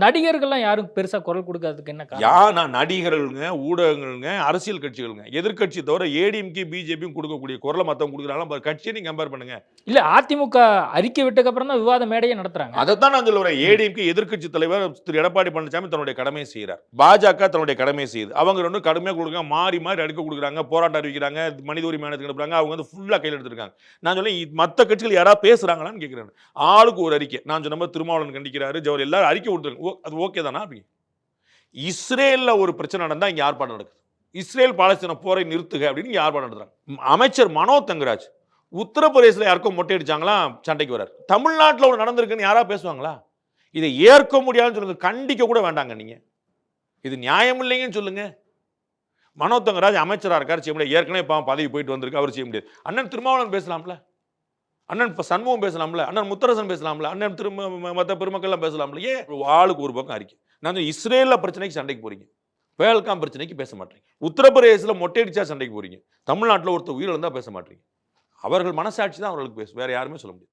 நடிகர்கள்லாம் யாரும் பெருசா குரல் கொடுக்காததுக்கு என்ன யா நான் நடிகர்களுங்க ஊடகங்களுங்க அரசியல் கட்சிகளுங்க. எதிர்க்கட்சி தவிர ஏடிஎம்கே பிஜேபியும் கொடுக்கக்கூடிய குரலை மற்றவங்க கொடுக்குறாங்க கட்சியை நீங்க கம்பேர் பண்ணுங்க. இல்ல அதிமுக அறிக்கை விட்டதுக்கு அப்புறம் தான் விவாத மேடையே நடத்துறாங்க. அதைத்தான் நான் சொல்ல வரேன். ஏடிஎம்கே எதிர்க்கட்சி தலைவர் திரு எடப்பாடி பழனிசாமி தன்னுடைய கடமையை செய்கிறார் பாஜக தன்னுடைய கடமையை செய்யுது. அவங்க ரெண்டும் கடுமையாக கொடுக்குறாங்க. மாறி மாறி அடுக்க கொடுக்குறாங்க. போராட்டம் அறிவிக்கிறாங்க. மனித உரிமை ஆணையத்துக்கு அனுப்புறாங்க அவங்க வந்து ஃபுல்லாக கையில் எடுத்திருக்காங்க. நான் சொல்ல மற்ற கட்சிகள் யாராவது பேசுறாங்களான்னு கேட்குறேன் ஆளுக்கு ஒரு அறிக்கை. நான் சொன்ன திருமாவளவன் கண்டிக்கிறாரு. ஜவர் எல்லாரும் அறிக்கை கொடுத்துருங்க அது ஓகே தானா? அப்படி. இஸ்ரேலில் ஒரு பிரச்சனை நடந்தால் இங்கே ஆர்ப்பாட்டம் நடக்குது? இஸ்ரேல் பாலஸ்தீன போரை நிறுத்துக அப்படின்னு இங்கே ஆர்ப்பாட்டம் அமைச்சர் மனோ தங்கராஜ். உத்தரப்பிரதேசத்தில் யாருக்கும் மொட்டை அடிச்சாங்களா? சண்டைக்கு வரார் தமிழ்நாட்டில் ஒரு நடந்திருக்குன்னு யாராக பேசுவாங்களா? இதை ஏற்க முடியாதுன்னு சொல்லுங்க. கண்டிக்க கூட வேண்டாங்க நீங்கள் இது நியாயம் இல்லைங்கன்னு சொல்லுங்கள் மனோ தங்கராஜ் அமைச்சராக இருக்கார் செய்ய முடியாது. ஏற்கனவே பாவம் பதவி போயிட்டு வந்திருக்கு அவர் செய்ய முடியாது. அண்ணன் திருமாவளவன் பேசலாம்ல? அண்ணன் இப்போ சண்முகம் பேசலாம்ல? அண்ணன் முத்தரசன் பேசலாம்ல? அண்ணன் திரும்ப மற்ற பெருமக்கள்லாம் பேசலாம்ல? ஏன் ஆளுக்கு ஒரு பக்கம் அறிக்கை? நான் இஸ்ரேலில் பிரச்சனைக்கு சண்டைக்கு போகிறீங்க வேல்காம் பிரச்சனைக்கு பேச மாட்டீங்க. உத்தரப்பிரதேசத்தில் மொட்டையடிச்சா சண்டைக்கு போகிறீங்க தமிழ்நாட்டில் ஒருத்தர் உயிரிழந்தால் பேச மாட்டீங்க. அவர்கள் மனசாட்சி தான் அவர்களுக்கு பேசும் வேறு யாருமே சொல்ல முடியாது.